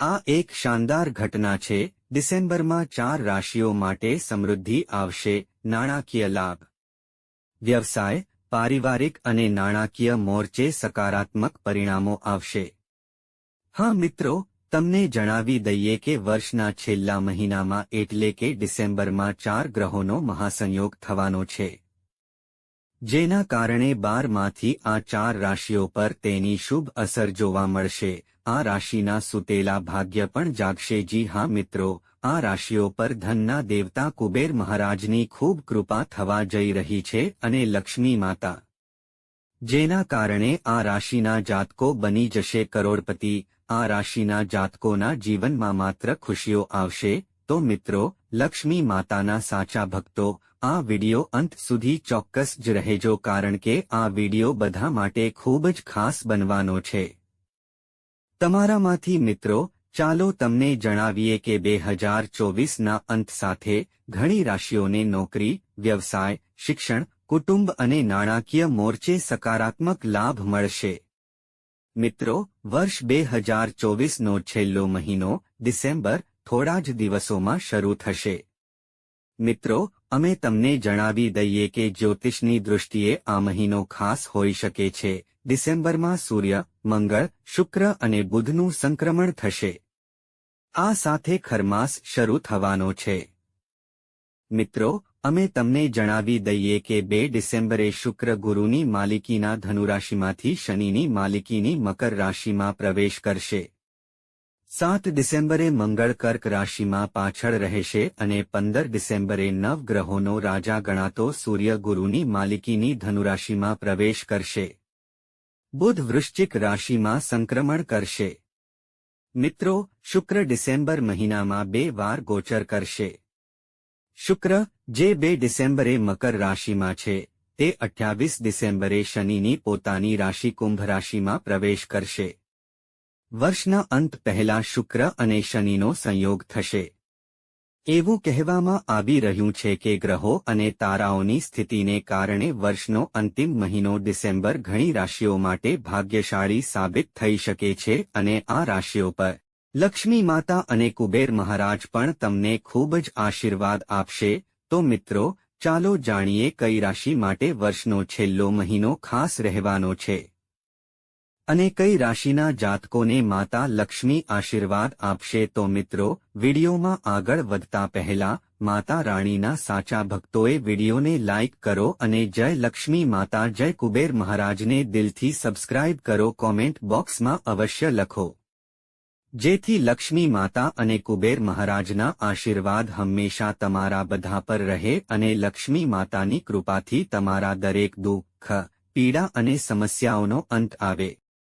આ એક શાનદાર ઘટના છે. ડિસેમ્બરમાં ચાર રાશિઓ માટે સમૃદ્ધિ આવશે. નાણાકીય લાભ. વ્યવસાય, પારિવારિક અને નાણાકીય મોરચે સકારાત્મક પરિણામો આવશે. હા મિત્રો, તમને જણાવી દઈએ કે વર્ષના છેલ્લા મહિનામાં એટલે કે ડિસેમ્બરમાં ચાર ગ્રહોનો મહાસંયોગ થવાનો છે. જેના કારણે બારમાંથી આ ચાર રાશિઓ પર તેની શુભ અસર જોવા મળશે. આ રાશિના સુતેલા ભાગ્ય પણ જાગશે. જી હા મિત્રો, આ રાશિઓ પર ધનના દેવતા કુબેર મહારાજની ખૂબ કૃપા થવા જઈ રહી છે અને લક્ષ્મી માતા. જેના કારણે આ રાશિના જાતકો બની જશે કરોડપતિ. આ રાશિના જાતકોના જીવનમાં માત્ર ખુશીઓ આવશે. તો મિત્રો, લક્ષ્મી માતાના સાચા ભક્તો આ વિડિયો અંત સુધી ચોક્કસ જ રહેજો કારણ કે આ વિડિયો બધા માટે ખૂબ જ ખાસ બનવાનો છે. તમારામાંથી મિત્રો, ચાલો તમને જણાવીએ કે બે હજાર ચોવીસના અંત સાથે ઘણી રાશિઓને નોકરી, વ્યવસાય, શિક્ષણ, કુટુંબ અને નાણાકીય મોરચે સકારાત્મક લાભ મળશે. મિત્રો, વર્ષ બે હજાર ચોવીસનો છેલ્લો મહિનો ડિસેમ્બર થોડા જ દિવસોમાં શરૂ થશે. મિત્રો અમે તમને જણાવી દઈએ કે જ્યોતિષની દૃષ્ટિએ આ મહિનો ખાસ હોઈ શકે છે. ડિસેમ્બરમાં સૂર્ય, મંગળ, શુક્ર અને બુધનું સંક્રમણ થશે. આ સાથે ખરમાસ શરૂ થવાનો છે. મિત્રો, અમે તમને જણાવી દઈએ કે બે ડિસેમ્બરે શુક્ર ગુરુની માલિકીના ધનુરાશિમાંથી શનિની માલિકીની મકર રાશિમાં પ્રવેશ કરશે. સાત ડિસેમ્બરે મંગળ કર્ક રાશિમાં પાછળ રહેશે અને પંદર ડિસેમ્બરે નવ ગ્રહોનો રાજા ગણાતો સૂર્ય ગુરુની માલિકીની ધનુરાશિમાં પ્રવેશ કરશે. બુધ વૃશ્ચિક રાશિમાં સંક્રમણ કરશે. મિત્રો, શુક્ર ડિસેમ્બર મહિનામાં બે વાર ગોચર કરશે. શુક્ર, જે બે ડિસેમ્બરે મકર રાશિમાં છે, તે અઠ્યાવીસ ડિસેમ્બરે શનિની પોતાની રાશિ કુંભ રાશિમાં પ્રવેશ કરશે. વર્ષના અંત પહેલા શુક્ર અને શનિનો સંયોગ થશે. એવું કહેવામાં આવી રહ્યું છે કે ગ્રહો અને તારાઓની સ્થિતિને કારણે વર્ષનો અંતિમ મહિનો ડિસેમ્બર ઘણી રાશિઓ માટે ભાગ્યશાળી સાબિત થઈ શકે છે અને આ રાશિઓ પર લક્ષ્મી માતા અને કુબેર મહારાજ પણ તમને ખૂબ જ આશીર્વાદ આપશે. તો મિત્રો, ચાલો જાણીએ કઈ રાશિ માટે વર્ષનો છેલ્લો મહિનો ખાસ રહેવાનો છે. અને કઈ રાશિના જાતકોને માતા લક્ષ્મી આશીર્વાદ આપશે તો મિત્રો, વિડીયોમાં આગળ વધતા પહેલા માતા રાણીના સાચા ભક્તોએ વિડીયોને લાઇક કરો અને જય લક્ષ્મી માતા, જય કુબેર મહારાજને દિલથી સબસ્ક્રાઇબ કરો, કોમેન્ટ બોક્સમાં અવશ્ય લખો. જેથી લક્ષ્મી માતા અને કુબેર મહારાજના આશીર્વાદ હંમેશા તમારા બધા પર રહે અને લક્ષ્મી માતાની કૃપાથી તમારા દરેક દુઃખ, પીડા અને સમસ્યાઓનો અંત આવે.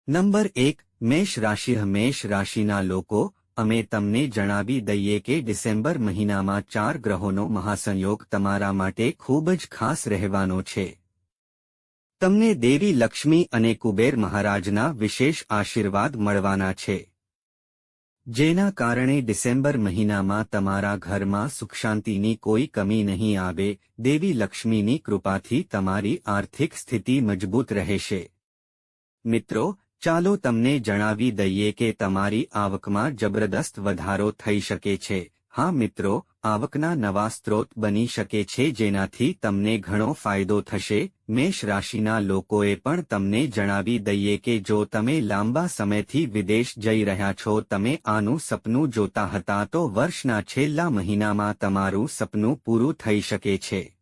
નંબર એક, મેષ રાશિ, મેષ રાશિના લોકો, અમે તમને જણાવી દઈએ કે ડિસેમ્બર મહિનામાં ચાર ગ્રહોનો મહાસંયોગ તમારા માટે ખૂબ જ ખાસ રહેવાનો છે. તમને દેવી લક્ષ્મી અને કુબેર મહારાજના વિશેષ આશીર્વાદ મળવાના છે. જેના કારણે ડિસેમ્બર મહિનામાં તમારા ઘરમાં સુખશાંતિની કોઈ કમી નહીં આવે, દેવી લક્ષ્મીની કૃપાથી તમારી આર્થિક સ્થિતિ મજબૂત રહેશે. મિત્રો ચાલો તમને જણાવી દઈએ કે તમારી આવકમાં જબરદસ્ત વધારો થઈ શકે છે. હા મિત્રો, આવકના નવા સ્ત્રોત બની શકે છે જેનાથી તમને ઘણો ફાયદો થશે. મેષ રાશિના લોકોએ પણ તમને જણાવી દઈએ કે જો તમે લાંબા સમયથી વિદેશ જઈ રહ્યા છો, તમે આનું સપનું જોતા હતા તો વર્ષના છેલ્લા મહિનામાં તમારું સપનું પૂરું થઈ શકે છે.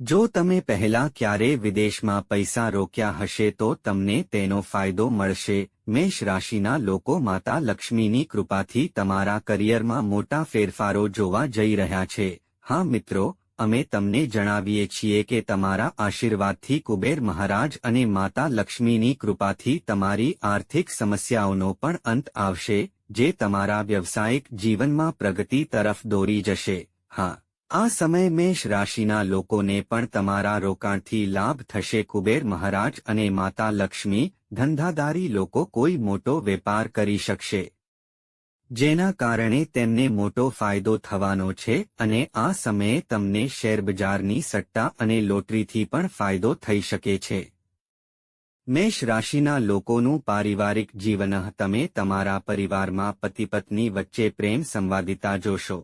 જો તમે પહેલા ક્યારે વિદેશમાં પૈસા રોક્યા હશે તો તમને તેનો ફાયદો મળશે. મેષ રાશિના લોકો માતા લક્ષ્મીની કૃપાથી તમારા કરિયરમાં મોટા ફેરફારો જોવા જઈ રહ્યા છે. હા મિત્રો, અમે તમને જણાવીએ છીએ કે તમારા આશીર્વાદથી કુબેર મહારાજ અને માતા લક્ષ્મીની કૃપાથી તમારી આર્થિક સમસ્યાઓનો પણ અંત આવશે, જે તમારા વ્યવસાયિક જીવનમાં પ્રગતિ તરફ દોરી જશે. હા. આ સમય મેષ રાશિના લોકોને પણ તમારા રોકાણથી લાભ થશે. કુબેર મહારાજ અને માતા લક્ષ્મી, ધંધાદારી લોકો કોઈ મોટો વેપાર કરી શકશે, જેના કારણે તેમને મોટો ફાયદો થવાનો છે અને આ સમયે તમને શેરબજારની સટ્ટા અને લોટરીથી પણ ફાયદો થઈ શકે છે. મેષ રાશિના લોકોનું પારિવારિક જીવન, તમે તમારા પરિવારમાં પતિ પત્ની વચ્ચે પ્રેમ સંવાદિતા જોશો.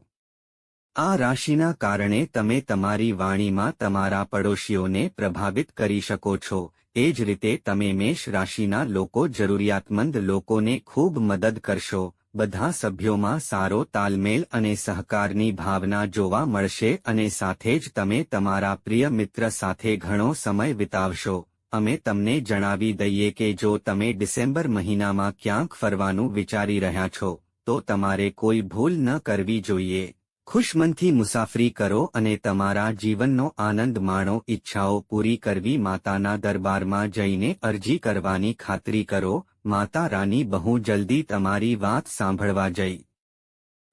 આ રાશિના કારણે તમે તમારી વાણીમાં તમારા પડોશીઓને પ્રભાવિત કરી શકો છો. એ જ રીતે તમે મેષ રાશિના લોકો, જરૂરિયાતમંદ લોકોને ખૂબ મદદ કરશો. બધા સભ્યોમાં સારો તાલમેલ અને સહકારની ભાવના જોવા મળશે અને સાથે જ તમે તમારા પ્રિય મિત્ર સાથે ઘણો સમય વિતાવશો. અમે તમને જણાવી દઈએ કે જો તમે ડિસેમ્બર મહિનામાં ક્યાંક ફરવાનું વિચારી રહ્યા છો, તો તમારે કોઈ ભૂલ ન કરવી જોઈએ. ખુશમનથી મુસાફરી કરો અને તમારા જીવનનો આનંદ માણો, ઈચ્છાઓ પૂરી કરવી, માતાના દરબારમાં જઈને અરજી કરવાની ખાતરી કરો, માતા રાની બહુ જલ્દી તમારી વાત સાંભળવા જઈ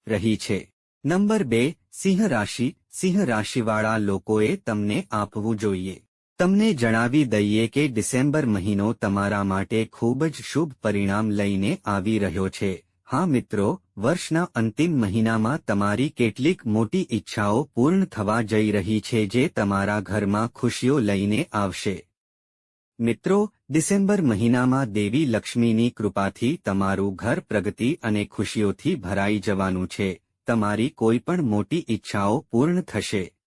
રહી છે. નંબર બે, સિંહ રાશિ, સિંહ રાશિવાળા લોકોએ તમને આપવું જોઈએ. તમને જણાવી દઈએ કે ડિસેમ્બર મહિનો તમારા માટે ખૂબ જ શુભ પરિણામ લઈને આવી રહ્યો છે. હા મિત્રો વર્ષના અંતિમ મહિનામાં તમારી કેટલીક મોટી ઈચ્છાઓ પૂર્ણ થવા જઈ રહી છે જે તમારા ઘરમાં ખુશીઓ લઈને આવશે. મિત્રો, ડિસેમ્બર મહિનામાં દેવી લક્ષ્મીની કૃપાથી તમારું ઘર પ્રગતિ અને ખુશીઓથી ભરાઈ જવાનું છે. તમારી કોઈ પણ મોટી ઈચ્છાઓ પૂર્ણ થશે.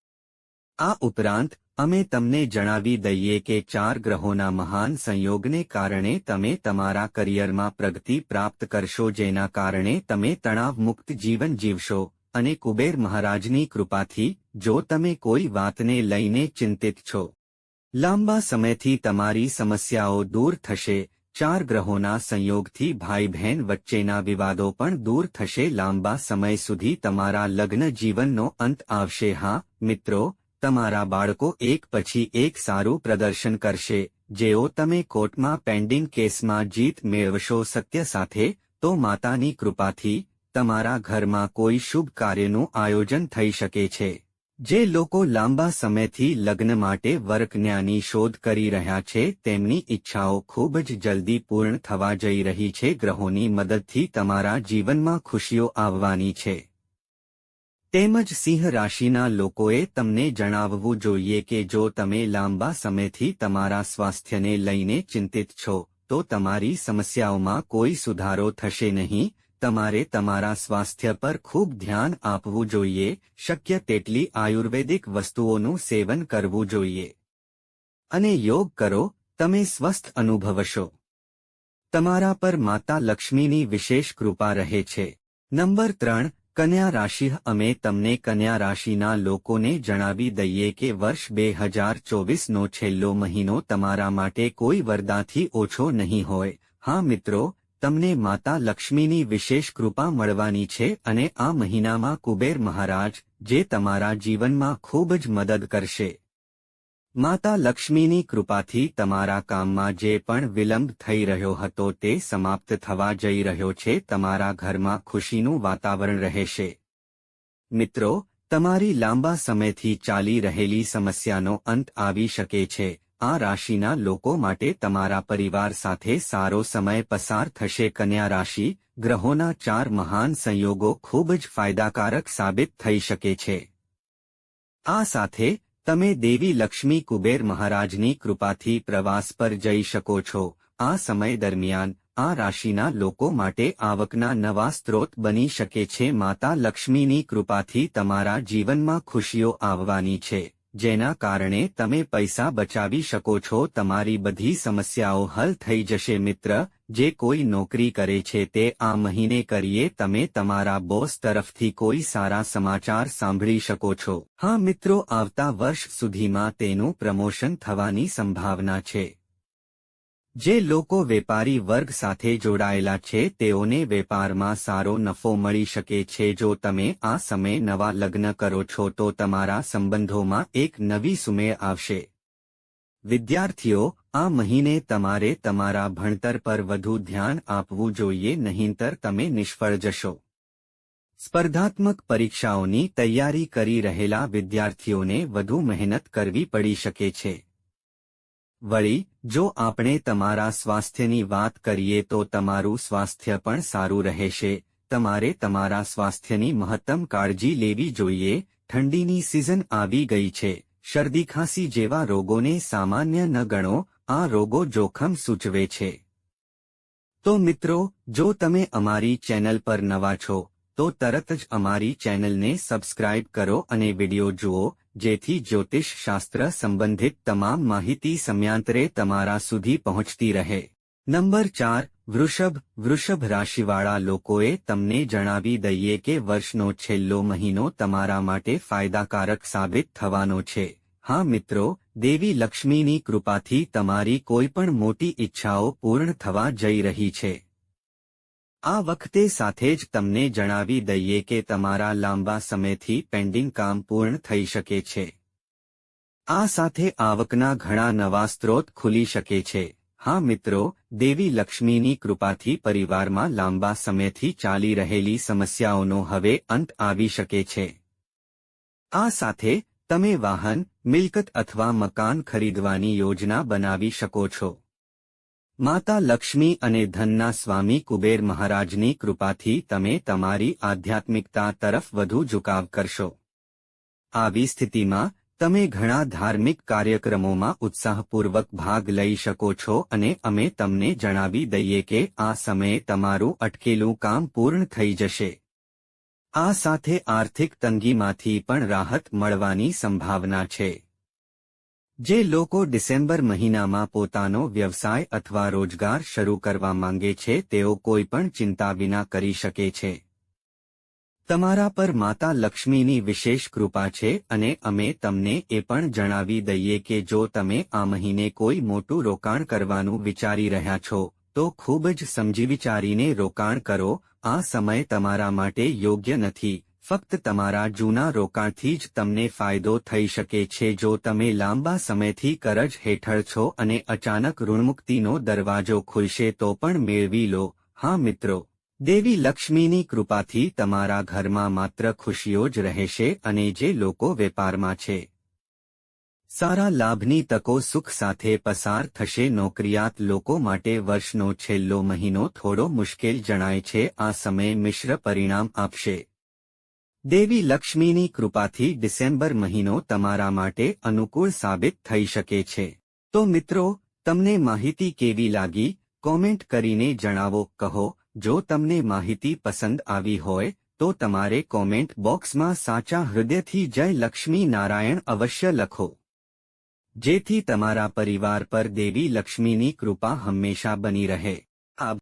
આ ઉપરાંત, અમે તમને જણાવી દઈએ કે ચાર ગ્રહોના મહાન સંયોગને કારણે તમે તમારા કરિયરમાં પ્રગતિ પ્રાપ્ત કરશો જેના કારણે તમે તણાવમુક્ત જીવન જીવશો. અને કુબેર મહારાજની કૃપાથી, જો તમે કોઈ વાતને લઈને ચિંતિત છો. લાંબા સમયથી તમારી સમસ્યાઓ દૂર થશે. ચાર ગ્રહોના સંયોગથી ભાઈ બહેન વચ્ચેના વિવાદો પણ દૂર થશે. લાંબા સમય સુધી તમારા લગ્ન જીવનનો અંત આવશે. હા, મિત્રો તમારા બાળકો એક પછી એક સારું પ્રદર્શન કરશે. જેઓ તમે કોર્ટમાં પેન્ડિંગ કેસમાં જીત મેળવશો સત્ય સાથે, તો માતાની કૃપાથી, તમારા ઘરમાં કોઈ શુભ કાર્યનું આયોજન થઈ શકે છે. જે લોકો લાંબા સમયથી લગ્ન માટે વર્કન્યાની શોધ કરી રહ્યા છે, તેમની ઈચ્છાઓ ખૂબ જ જલ્દી પૂર્ણ થવા જઈ રહી છે. ગ્રહોની મદદથી તમારા જીવનમાં ખુશીઓ આવવાની છે. તેમજ સિંહ રાશિના લોકોએ તમને જણાવવું જોઈએ કે જો તમે લાંબા સમયથી તમારા સ્વાસ્થ્યને લઈને ચિંતિત છો, તો તમારી સમસ્યાઓમાં કોઈ સુધારો થશે નહીં. તમારે તમારા સ્વાસ્થ્ય પર ખૂબ ધ્યાન આપવું જોઈએ. શક્ય તેટલી આયુર્વેદિક વસ્તુઓનું સેવન કરવું જોઈએ. અને યોગ કરો, તમે સ્વસ્થ અનુભવશો. તમારા પર માતા લક્ષ્મીની વિશેષ કૃપા રહે છે. નંબર ત્રણ કન્યા રાશિ, અમે તમને કન્યા રાશિના લોકોને જણાવી દઈએ કે વર્ષ બે હજાર ચોવીસનો છેલ્લો મહિનો તમારા માટે કોઈ વરદાથી ઓછો નહીં હોય. હા મિત્રો, તમને માતા લક્ષ્મીની વિશેષ કૃપા મળવાની છે અને આ મહિનામાં કુબેર મહારાજ, જે તમારા જીવનમાં ખૂબ જ મદદ કરશે. માતા લક્ષ્મીની કૃપાથી તમારા કામમાં જે પણ વિલંબ થઈ રહ્યો હતો તે સમાપ્ત થવા જઈ રહ્યો છે, તમારા ઘરમાં ખુશીનું વાતાવરણ રહેશે. મિત્રો, તમારી લાંબા સમયથી ચાલી રહેલી સમસ્યાનો અંત આવી શકે છે. આ રાશિના લોકો માટે તમારા પરિવાર સાથે સારો સમય પસાર થશે. કન્યા રાશિ, ગ્રહોના ચાર મહાન સંયોગો ખૂબ જ ફાયદાકારક સાબિત થઈ શકે છે. આ સાથે તમે દેવી લક્ષ્મી કુબેર મહારાજની કૃપાથી પ્રવાસ પર જઈ શકો છો. આ સમય દરમિયાન આ રાશિના લોકો માટે આવકના નવા સ્ત્રોત બની શકે છે. માતા લક્ષ્મીની કૃપાથી તમારા જીવનમાં ખુશીઓ આવવાની છે. જેના કારણે તમે પૈસા બચાવી શકો છો. તમારી બધી સમસ્યાઓ હલ થઈ જશે મિત્ર. જે કોઈ નોકરી કરે છે તે આ મહિને કરીએ. તમે તમારા બોસ તરફથી કોઈ સારા સમાચાર સાંભળી શકો છો. હા મિત્રો, આવતા વર્ષ સુધીમાં તેનું પ્રમોશન થવાની સંભાવના છે. જે લોકો વેપારી વર્ગ સાથે જોડાયેલા છે, તેઓને વેપારમાં સારો નફો મળી શકે છે. જો તમે આ સમયે નવા લગ્ન કરો છો, તો તમારા સંબંધોમાં એક નવી સુમેળ આવશે. વિદ્યાર્થીઓ, આ મહિને તમારે તમારા ભણતર પર વધુ ધ્યાન આપવું જોઈએ, નહીંતર તમે નિષ્ફળ જશો. સ્પર્ધાત્મક પરીક્ષાઓની તૈયારી કરી રહેલા વિદ્યાર્થીઓને વધુ મહેનત કરવી પડી શકે છે. વળી, જો આપણે તમારા સ્વાસ્થ્યની વાત કરીએ તો તમારું સ્વાસ્થ્ય પણ સારું રહેશે. તમારે તમારા સ્વાસ્થ્યની મહત્તમ કાળજી લેવી જોઈએ. ઠંડીની સિઝન આવી ગઈ છે. શરદી ખાંસી જેવા રોગોને સામાન્ય ન ગણો. આ રોગો જોખમ સૂચવે છે. તો મિત્રો, જો તમે અમારી ચેનલ પર નવા છો, તો તરત જ અમારી ચેનલને સબસ્ક્રાઇબ કરો અને વિડિયો જુઓ. જેથી જ્યોતિષ શાસ્ત્ર સંબંધિત તમામ માહિતી સમયાંતરે તમારા સુધી પહોંચતી રહે. નંબર ચાર, વૃષભ. વૃષભ રાશિવાળા લોકોએ તમને જણાવી દઈએ કે વર્ષનો છેલ્લો મહિનો તમારા માટે ફાયદાકારક સાબિત થવાનો છે. હા મિત્રો, દેવી લક્ષ્મીની કૃપાથી તમારી કોઈપણ મોટી ઈચ્છાઓ પૂર્ણ થવા જઈ રહી છે. આ વખતે સાથે જ તમને જણાવી દઈએ કે તમારા લાંબા સમયથી પેન્ડિંગ કામ પૂર્ણ થઈ શકે છે. આ સાથે આવકના ઘણા નવા સ્ત્રોત ખુલી શકે છે. હા મિત્રો, દેવી લક્ષ્મીની કૃપાથી પરિવારમાં લાંબા સમયથી ચાલી રહેલી સમસ્યાઓનો હવે અંત આવી શકે છે. આ સાથે, તમે વાહન, મિલકત અથવા મકાન ખરીદવાની યોજના બનાવી શકો છો. માતા લક્ષ્મી અને ધનના સ્વામી કુબેર મહારાજની કૃપાથી તમે તમારી આધ્યાત્મિકતા તરફ વધુ ઝુકાવ કરશો. આવી સ્થિતિમાં, તમે ઘણા ધાર્મિક કાર્યક્રમોમાં ઉત્સાહપૂર્વક ભાગ લઈ શકો છો અને અમે તમને જણાવી દઈએ કે આ સમયે તમારું અટકેલું કામ પૂર્ણ થઈ જશે. આ સાથે આર્થિક તંગીમાંથી પણ રાહત મળવાની સંભાવના છે. જે લોકો ડિસેમ્બર મહિનામાં પોતાનો વ્યવસાય અથવા રોજગાર શરૂ કરવા માંગે છે, તેઓ કોઈ પણ ચિંતા વિના કરી શકે છે. તમારા પર માતા લક્ષ્મીની વિશેષ કૃપા છે અને અમે તમને એ પણ જણાવી દઈએ કે જો તમે આ મહિને કોઈ મોટું રોકાણ કરવાનું વિચારી રહ્યા છો, તો ખૂબ જ સમજી વિચારીને રોકાણ કરો. આ સમય તમારા માટે યોગ્ય નથી. ફક્ત તમારા જૂના રોકાણથી જ તમને ફાયદો થઈ શકે છે જો તમે લાંબા સમયથી કરજ હેઠળ છો અને અચાનક ઋણમુક્તિનો દરવાજો ખુલશે તો પણ મેળવી લો. હા મિત્રો, દેવી લક્ષ્મીની કૃપાથી તમારા ઘરમાં માત્ર ખુશીઓ જ રહેશે અને જે લોકો વેપારમાં છે, સારા લાભની તકો સુખ સાથે પસાર થશે. નોકરિયાત લોકો માટે વર્ષનો છેલ્લો મહિનો થોડો મુશ્કેલ જણાય છે. આ સમય મિશ્ર પરિણામ આપશે. દેવી લક્ષ્મીની કૃપાથી ડિસેમ્બર મહિનો તમારા માટે અનુકૂળ સાબિત થઈ શકે છે. તો મિત્રો, તમને માહિતી કેવી લાગી? કોમેન્ટ કરીને જણાવો. કહો, જો તમને માહિતી પસંદ આવી હોય, તો તમારે કોમેન્ટ બોક્સમાં સાચા હૃદયથી જય લક્ષ્મી નારાયણ અવશ્ય લખો. જેથી તમારા પરિવાર પર દેવી લક્ષ્મીની કૃપા હંમેશા બની રહે.